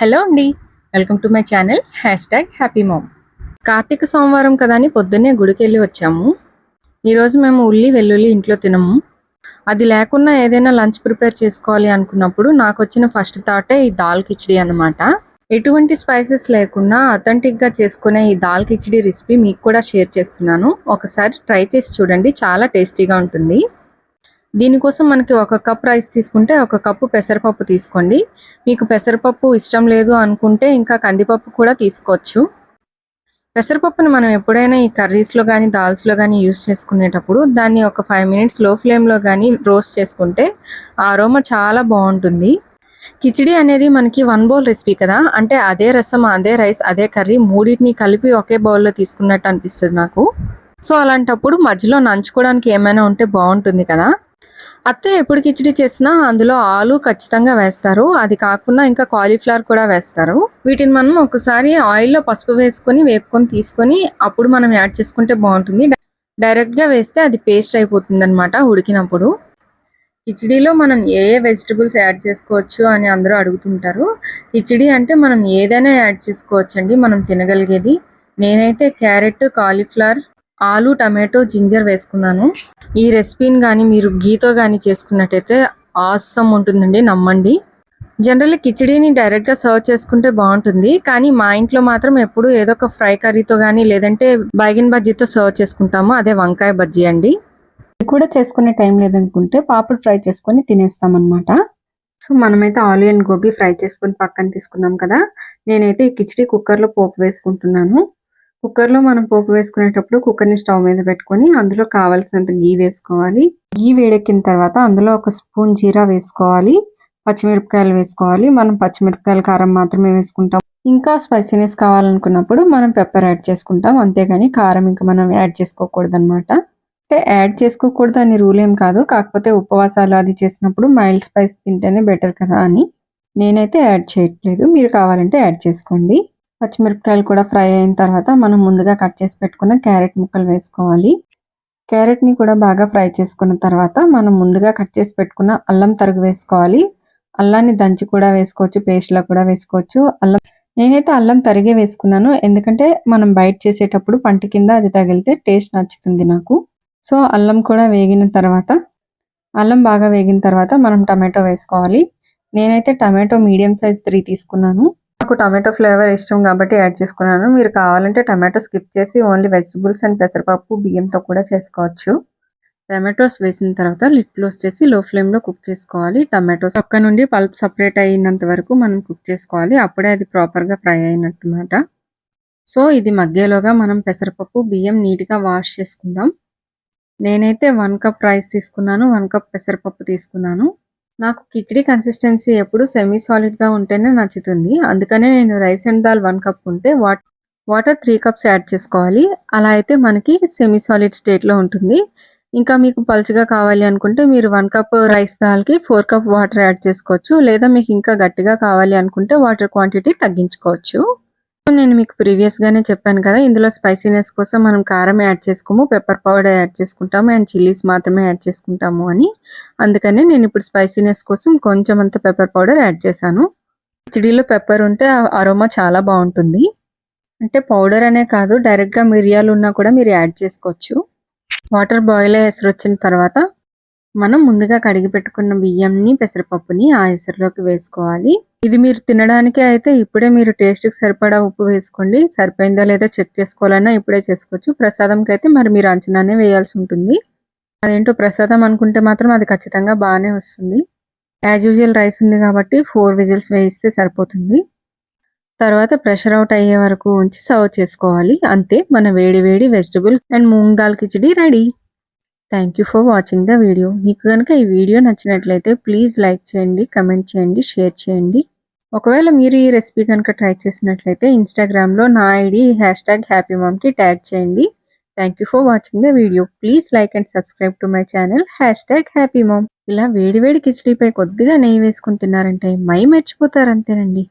Hello అండి. Welcome to my channel. Hash tag happy mom. Karthika సోమవారం కదా అని పొద్దున్నే గుడికి వెళ్ళి వచ్చాము. ఈరోజు మేము ఉల్లి వెల్లుల్లి ఇంట్లో తినము. అది లేకున్నా ఏదైనా లంచ్ ప్రిపేర్ చేసుకోవాలి అనుకున్నప్పుడు నాకు వచ్చిన ఫస్ట్ థాటే ఈ దాల్ కిచడీ అనమాట ఎటువంటి స్పైసెస్ లేకుండా అథెంటిక్గా చేసుకునే ఈ దాల్ కిచడీ రెసిపీ మీకు కూడా షేర్ చేస్తున్నాను. ఒకసారి ట్రై చేసి చూడండి. చాలా టేస్టీగా ఉంటుంది. దీనికోసం మనకి ఒక కప్ రైస్ తీసుకుంటే ఒక కప్పు పెసరపప్పు తీసుకోండి. మీకు పెసరపప్పు ఇష్టం లేదు అనుకుంటే ఇంకా కందిపప్పు కూడా తీసుకోవచ్చు. పెసరపప్పును మనం ఎప్పుడైనా ఈ కర్రీస్లో కానీ దాల్స్లో కానీ యూస్ చేసుకునేటప్పుడు దాన్ని ఒక ఫైవ్ మినిట్స్లో ఫ్లేమ్లో కానీ రోస్ట్ చేసుకుంటే ఆ చాలా బాగుంటుంది. కిచిడి అనేది మనకి వన్ బౌల్ రెసిపీ కదా అంటే అదే రసం అదే రైస్ అదే కర్రీ మూడింటిని కలిపి ఒకే బౌల్లో తీసుకున్నట్టు అనిపిస్తుంది నాకు. సో అలాంటప్పుడు మధ్యలో నంచుకోవడానికి ఏమైనా ఉంటే బాగుంటుంది కదా. అత్తే ఎప్పుడు కిచిడి చేసినా అందులో ఆలు ఖచ్చితంగా వేస్తారు. అది కాకుండా ఇంకా కాలీఫ్లవర్ కూడా వేస్తారు. వీటిని మనం ఒకసారి ఆయిల్లో పసుపు వేసుకొని వేపుకొని తీసుకొని అప్పుడు మనం యాడ్ చేసుకుంటే బాగుంటుంది. డైరెక్ట్గా వేస్తే అది పేస్ట్ అయిపోతుంది అనమాట ఉడికినప్పుడు. కిచిడీలో మనం ఏ ఏ వెజిటబుల్స్ యాడ్ చేసుకోవచ్చు అని అందరూ అడుగుతుంటారు. కిచిడి అంటే మనం ఏదైనా యాడ్ చేసుకోవచ్చండి. మనం తినగలిగేది. నేనైతే క్యారెట్ కాలీఫ్లవర్ ఆలు టమాటో జింజర్ వేసుకున్నాను. ఈ రెసిపీని కానీ మీరు గీతో కానీ చేసుకున్నట్టయితే ఆసమ్ ఉంటుందండి నమ్మండి. జనరల్లీ కిచడీని డైరెక్ట్గా సర్వ్ చేసుకుంటే బాగుంటుంది కానీ మా ఇంట్లో మాత్రం ఎప్పుడు ఏదో ఒక ఫ్రై కర్రీతో కానీ లేదంటే బైగిన్ బజ్జీతో సర్వ్ చేసుకుంటాము అదే వంకాయ బజ్జీ అండి. ఇది కూడా చేసుకునే టైం లేదనుకుంటే పాపడ్ ఫ్రై చేసుకొని తినేస్తాం సో మనమైతే ఆలియన్ గోబీ ఫ్రై చేసుకొని పక్కన తీసుకున్నాం కదా నేనైతే ఈ కిచడీ కుక్కర్లో పోపు వేసుకుంటున్నాను. కుక్కర్లో మనం పోపు వేసుకునేటప్పుడు కుక్కర్ని స్టవ్ మీద పెట్టుకొని అందులో కావాల్సినంత గీ వేసుకోవాలి. గీ వేడెక్కిన తర్వాత అందులో ఒక స్పూన్ జీరా వేసుకోవాలి. పచ్చిమిరపకాయలు వేసుకోవాలి. మనం పచ్చిమిరపకాయల కారం మాత్రమే వేసుకుంటాం. ఇంకా స్పైసీనెస్ కావాలనుకున్నప్పుడు మనం పెప్పర్ యాడ్ చేసుకుంటాం. అంతేగాని కారం ఇంకా మనం యాడ్ చేసుకోకూడదు అనమాట అంటే యాడ్ చేసుకోకూడదు అని రూల్ ఏం కాదు. కాకపోతే ఉపవాసాలు అది చేసినప్పుడు మైల్డ్ స్పైస్ తింటేనే బెటర్ కదా అని నేనైతే యాడ్ చేయట్లేదు. మీరు కావాలంటే యాడ్ చేసుకోండి. పచ్చిమిరపకాయలు కూడా ఫ్రై అయిన తర్వాత మనం ముందుగా కట్ చేసి పెట్టుకున్న క్యారెట్ ముక్కలు వేసుకోవాలి. క్యారెట్ని కూడా బాగా ఫ్రై చేసుకున్న తర్వాత మనం ముందుగా కట్ చేసి పెట్టుకున్న అల్లం తరుగు వేసుకోవాలి. అల్లాన్ని దంచి కూడా వేసుకోవచ్చు పేస్ట్లో కూడా వేసుకోవచ్చు. అల్లం నేనైతే అల్లం తరిగే వేసుకున్నాను ఎందుకంటే మనం బయట చేసేటప్పుడు పంట కింద అది తగిలితే టేస్ట్ నచ్చుతుంది నాకు. సో అల్లం కూడా వేగిన తర్వాత అల్లం బాగా వేగిన తర్వాత మనం టమాటో వేసుకోవాలి. నేనైతే టమాటో మీడియం సైజ్ త్రీ తీసుకున్నాను. నాకు టమాటో ఫ్లేవర్ ఇష్టం కాబట్టి యాడ్ చేసుకున్నాను. మీరు కావాలంటే టమాటో స్కిప్ చేసి ఓన్లీ వెజిటబుల్స్ అండ్ పెసరపప్పు బియ్యంతో కూడా చేసుకోవచ్చు. టమాటోస్ వేసిన తర్వాత లిట్ క్లోజ్ చేసి లో ఫ్లేమ్లో కుక్ చేసుకోవాలి. టమాటోస్ పక్క నుండి పల్ప్ సపరేట్ అయినంత వరకు మనం కుక్ చేసుకోవాలి. అప్పుడే అది ప్రాపర్గా ఫ్రై అయినట్టుమాట. సో ఇది మగ్గేలోగా మనం పెసరపప్పు బియ్యం నీట్గా వాష్ చేసుకుందాం. నేనైతే వన్ కప్ రైస్ తీసుకున్నాను. వన్ కప్ పెసరపప్పు తీసుకున్నాను. నాకు కిచిడి కన్సిస్టెన్సీ ఎప్పుడు సెమీ సాలిడ్గా ఉంటేనే నచ్చుతుంది. అందుకనే నేను rice and dal one cup ఉంటే what water three cups add చేసుకోవాలి. అలా అయితే మనకి సెమీ సాలిడ్ స్టేట్లో ఉంటుంది. ఇంకా మీకు పలుచగా కావాలి అనుకుంటే మీరు వన్ కప్ రైస్ దాల్కి ఫోర్ కప్ వాటర్ యాడ్ చేసుకోవచ్చు. లేదా మీకు ఇంకా గట్టిగా కావాలి అనుకుంటే వాటర్ క్వాంటిటీ తగ్గించుకోవచ్చు. నేను మీకు ప్రీవియస్గానే చెప్పాను కదా ఇందులో స్పైసీనెస్ కోసం మనం కారం యాడ్ చేసుకోము పెప్పర్ పౌడర్ యాడ్ చేసుకుంటాము అండ్ చిల్లీస్ మాత్రమే యాడ్ చేసుకుంటాము అని. అందుకని నేను ఇప్పుడు స్పైసీనెస్ కోసం కొంచెం అంత పెప్పర్ పౌడర్ యాడ్ చేశాను. పిచ్చిడీలో పెప్పర్ ఉంటే అరోమా చాలా బాగుంటుంది. అంటే పౌడర్ అనే కాదు డైరెక్ట్గా మిరియాలు ఉన్నా కూడా మీరు యాడ్ చేసుకోవచ్చు. వాటర్ బాయిల్ అయ్యి ఎసరు వచ్చిన తర్వాత మనం ముందుగా కడిగి పెట్టుకున్న బియ్యంని పెసరపప్పుని ఆ ఎసరులోకి వేసుకోవాలి. ఇది మీరు తినడానికి అయితే ఇప్పుడే మీరు టేస్ట్కి సరిపడా ఉప్పు వేసుకోండి. సరిపోయిందా లేదా చెక్ చేసుకోవాలన్నా ఇప్పుడే చేసుకోవచ్చు. ప్రసాదంకి అయితే మరి మీరు అంచనానే వేయాల్సి ఉంటుంది. అదేంటో ప్రసాదం అనుకుంటే మాత్రం అది ఖచ్చితంగా బాగానే వస్తుంది. యాజ్ యూజువల్ రైస్ ఉంది కాబట్టి ఫోర్ విజిల్స్ వేయిస్తే సరిపోతుంది. తర్వాత ప్రెషర్ అవుట్ అయ్యే వరకు ఉంచి సర్వ్ చేసుకోవాలి. అంతే మన వేడి వేడి vegetable and moong dal khichdi ready thank you for watching the video మీకు కనుక ఈ వీడియో నచ్చినట్లయితే ప్లీజ్ లైక్ చేయండి కమెంట్ చేయండి షేర్ చేయండి. ఒకవేళ మీరు ఈ రెసిపీ కనుక ట్రై చేసినట్లయితే ఇన్స్టాగ్రామ్లో నా ఐడి హ్యాష్ ట్యాగ్ హ్యాపీ మామ్కి ట్యాగ్ చేయండి. Thank you for watching the video please like and subscribe to my channel hash tag happy mom ఇలా వేడివేడి కిచడీపై కొద్దిగా నెయ్యి వేసుకుని తిన్నారంటే మై మర్చిపోతారు అంతేనండి.